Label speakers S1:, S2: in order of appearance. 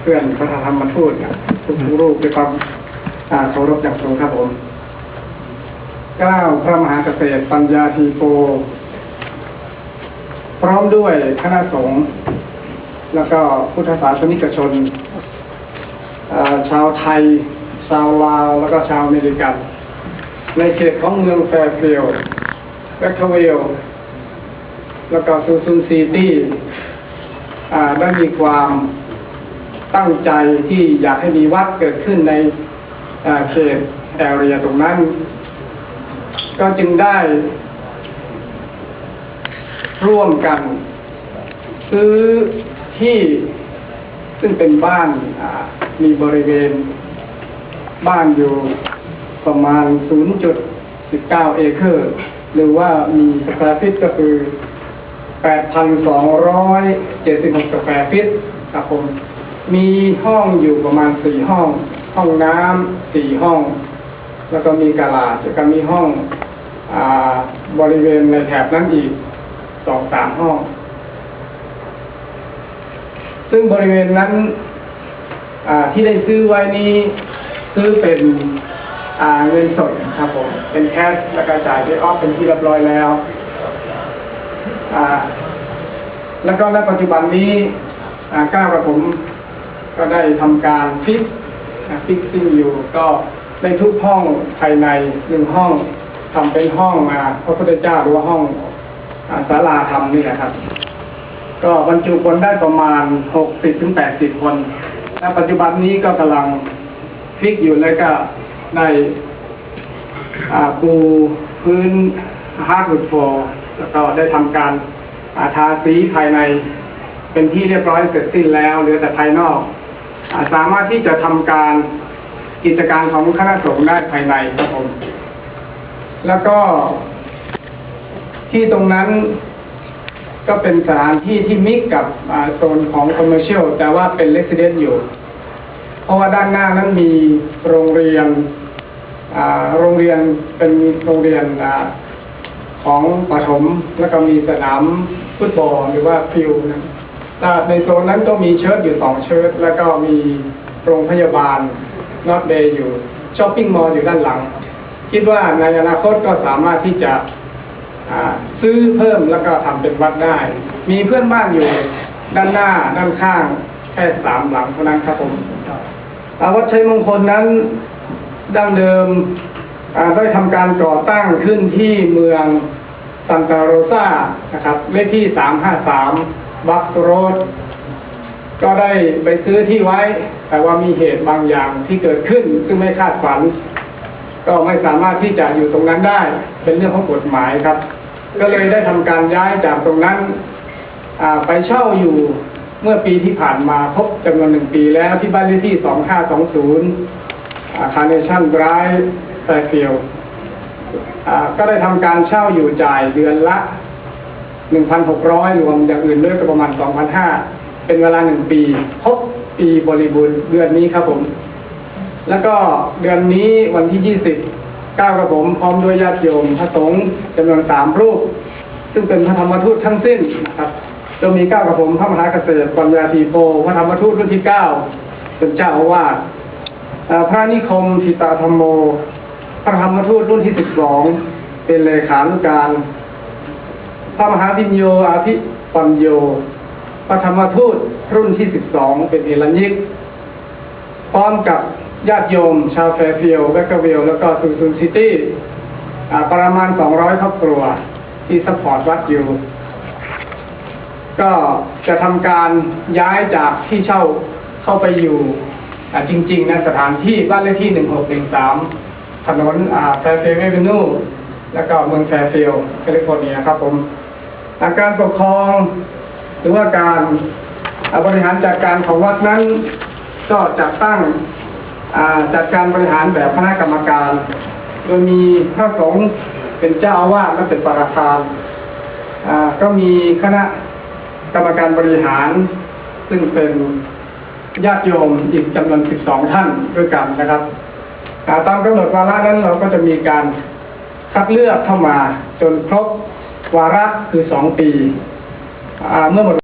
S1: เพื่อนพระธรรมทูตนะทุกรูปด้วยความเคารพอย่างสูงครับผมเก้าพระมหาเกษตรปัญญาทีโปพร้อมด้วยคณะสงฆ์แล้วก็พุทธศาสนิกชนชาวไทย ชาวลาว แล้วก็ชาวอเมริกัน ในเขตของเมืองแฟร์ฟิลด์แบคเวลแล้วก็ซูซูนซีตี้ได้มีความ ตั้งใจที่อยากให้มีวัดเกิดขึ้นในเขตแอเรียตรงนั้น ก็จึงได้ร่วมกัน ซื้อที่ซึ่งเป็นบ้านมีบริเวณ บ้านอยู่ประมาณ 0.19 เอเคอร์ หรือว่ามีสแควร์ฟิตก็คือ 8,276สแควร์ฟิตครับผม มีห้องอยู่ประมาณ4ห้อง ห้องน้ำ4ห้อง แล้วก็มีกาลาดแล้วก็มีห้องอบริเวณในแถบนั้นอีกสองสามห้อง ซึ่งบริเวณนั้นที่ได้ซื้อไว้นี้ซื้อเป็นเงินสดครับผม เป็นแคชแล้วก็จ่ายไปออฟเป็นที่เรียบร้อยแล้วแล้วก็ในปัจจุบันนี้ก้าวกับผม ก็ได้ทำการฟิกฟิกซิ่งอยู่ ก็ในทุกห้องภายในหนึ่งห้องทำเป็นห้องอาพระพุทธเจ้าหรือว่าห้องศาลาธรรมนี่แหละครับ ก็บรรจุคนได้ประมาณหกสิบถึงแปดสิบคน และปัจจุบันนี้ก็กำลังฟิกอยู่แล้วก็ได้ปูพื้นฮาร์ดวูดโฟแล้วก็ได้ทำการอาทาสีภายในเป็นที่เรียบร้อยเสร็จสิ้นแล้วเหลือแต่ภายนอก สามารถที่จะทำการกิจการของคณะสงฆ์ได้ภายในครับผม แล้วก็ที่ตรงนั้นก็เป็นสถานที่ที่มิกกับโซนของคอมเมอร์เชียลแต่ว่าเป็นเลสเดนอยู่ เพราะว่าด้านหน้านั้นมีโรงเรียนโรงเรียนเป็นโรงเรียนอของปฐมแล้วก็มีสนามฟุตบอลหรือว่าฟิลนะ ในโซนนั้นก็มีเชิร์ตอยู่สองเชิร์ตแล้วก็มีโรงพยาบาลนอตเดย์อยู่ช้อปปิ้งมอลล์อยู่ด้านหลัง คิดว่าในอนาคตก็สามารถที่จะซื้อเพิ่มแล้วก็ทำเป็นวัดได้ มีเพื่อนบ้านอยู่ด้านหน้าด้านข้าง แค่สามหลังเท่านั้นครับผมอ่าวัดชัยมงคลนั้นดั้งเดิมได้ทำการก่อตั้งขึ้นที่เมืองซันตาโรซานะครับเลขที่353 บัคโรดก็ได้ไปซื้อที่ไว้ แต่ว่ามีเหตุบางอย่างที่เกิดขึ้น ซึ่งไม่คาดฝัน ก็ไม่สามารถที่จะอยู่ตรงนั้นได้ เป็นเรื่องของกฎหมายครับ ก็เลยได้ทำการย้ายจากตรงนั้นไปเช่าอยู่เมื่อปีที่ผ่านมาครบจำนวนหนึ่งปีแล้วที่บ้านเลขที่ 2520 อาคารเนชั่นไร e ์แฟร์ฟิลก็ได้ทำการเช่าอยู่จ่ายเดือนละ 1,600 รวมอย่างอื่นด้วยก็ประมาณ 2,500 เป็นเวลาหนึ่งปีครบปีบริบูรณ์เดือนนี้ครับผม แล้วก็เดือนนี้วันที่ 20ก้าวกับผม พร้อมด้วยญาติโยมพระสงฆ์จำนวนสามรูป ซึ่งเป็นพระธรรมทูตทั้งสิ้นนะครับจะมีเก้ากับผมพระมหาเกษตรปัญญาทีโพพระธรรมทูตรุ่นที่เก้าเป็นเจ้าอาวาสพระนิคมทิตาธรรมโม พระธรรมทูตรุ่นที่สิบสองเป็นเลขานุการ ระมหาวิญโยอาภิปัญโยพระธรรมทูตรุ่นที่สิบสองเป็นเอรัญยิก พร้อมกับญาติโยม ชาวแฟร์ฟิลด์แบคเกวิลแล้วก็ซูซูนซิตี้ประมาณสองร้อยครอบครัวที่ซัพพอร์ตวัดอยู่ ก็จะทำการย้ายจากที่เช่าเข้าไปอยู่จริงๆนะสถานที่บ้านเลขที่1613ถนนแฟร์ฟิลด์เอเวนูแล้วก็เมืองแฟร์ฟิลด์แคลิฟอร์เนียครับผม อาการปกครอง หรือว่าการบริหารจัดการของวัดนั้น ก็จัดตั้งจัดการบริหารแบบคณะกรรมการ โดยมีพระสงฆ์เป็นเจ้าอาวาสและเป็นประธานก็มีคณะกรรมการบริหาร ซึ่งเป็นญาติโยมอีกจำนวน 12 ท่านด้วยกันนะครับตามกำหนดวาระนั้นเราก็จะมีการคัดเลือกเข้ามาจนครบ วาระคือสองปีเมื่อหมด